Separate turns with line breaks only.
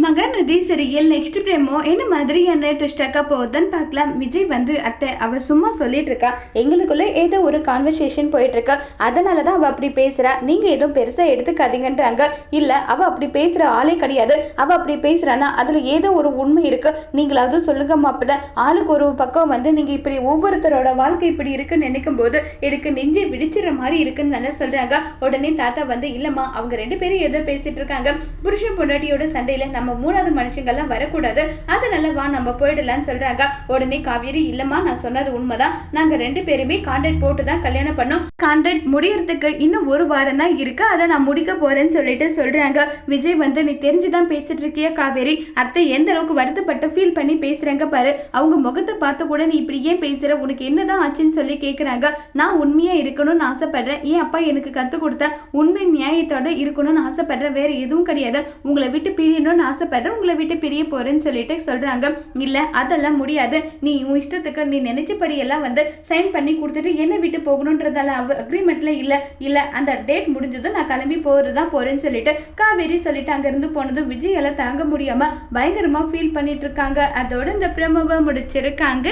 மகநதி சிறையில் நெக்ஸ்ட் பிரேமோ என்ன மாதிரியான ட்விஸ்டாக்கா போகுதுன்னு பார்க்கலாம். விஜய் வந்து அத்தை அவ சும்மா சொல்லிட்டு இருக்கா. எங்களுக்குள்ளே ஏதோ ஒரு கான்வர்சேஷன் போயிட்டு இருக்கு. அதனால தான் அவள் அப்படி பேசுறா. நீங்க எதுவும் பெருசா எடுத்துக்காதீங்கன்றாங்க. இல்ல அவ அப்படி பேசுற ஆளே கிடையாது. அவ அப்படி பேசுகிறான்னா அதுல ஏதோ ஒரு உண்மை இருக்கு. நீங்களாவது சொல்லுங்க மாப்பிள்ள. ஆளுக்கு ஒரு பக்கம் வந்து நீங்க இப்படி ஒவ்வொருத்தரோட வாழ்க்கை இப்படி இருக்குன்னு நினைக்கும் போது எனக்கு நெஞ்சை விடிச்சிடுற மாதிரி இருக்குன்னு நல்லா சொல்றாங்க. உடனே தாத்தா வந்து இல்லம்மா அவங்க ரெண்டு பேரும் ஏதோ பேசிட்டு இருக்காங்க. புருஷன் பொண்டாட்டியோட சண்டையில நம்ம மூணாவது மனுஷங்கள்லாம் வரக்கூடாது. அதனால வா நம்ம போயிடலாம்னு சொல்றாங்க. உடனே காவேரி இல்லம்மா நான் சொன்னது உண்மைதான். நாங்க ரெண்டு பேருமே கான்ட்ராக்ட் போட்டு தான் கல்யாணம் பண்ணோம். கான்ட்ராக்ட் முடியறதுக்கு இன்னும் ஒரு வாரம் தான் இருக்கு. அதை நான் முடிக்க போறேன்னு சொல்லிட்டு சொல்றாங்க. விஜய் வந்து நீ தெரிஞ்சுதான் பேசிட்டு இருக்கிய காவேரி? அத்தை எந்த அளவுக்கு வருத்தப்பட்டு ஃபீல் பண்ணி பேசுறாங்க பாரு. அவங்க முகத்தை பார்த்து கூட நீ இப்படி ஏன் பேசுற? உனக்கு என்னதான் ஆச்சுன்னு சொல்லி கேக்குறாங்க. நான் உண்மையா இருக்கணும்னு ஆசைப்படுறேன். ஏன் அப்பா எனக்கு கற்றுக் கொடுத்த உண்மை நியாயத்தோட இருக்கணும்னு ஆசைப்படுறேன் வேற எதுவும் கிடையாது. உங்களை விட்டு பிரியணும்னு ஆசைப்படுறேன் உங்களை விட்டு பிரிய போகிறேன்னு சொல்லிட்டு சொல்கிறாங்க இல்லை அதெல்லாம் முடியாது. நீ உன் இஷ்டத்துக்கு நீ நினைச்சபடியெல்லாம் வந்து சைன் பண்ணி கொடுத்துட்டு என்ன விட்டு போகணுன்றதால அக்ரிமெண்ட்டில் இல்லை இல்லை அந்த டேட் முடிஞ்சதும் நான் கிளம்பி போகிறது தான் போகிறேன்னு சொல்லிட்டு காவேரி சொல்லிட்டு அங்கேருந்து போனதும் விஜயால தாங்க முடியாமல் பயங்கரமாக ஃபீல் பண்ணிட்டு இருக்காங்க. அதோட இந்த பிரமவை முடிச்சிருக்காங்க.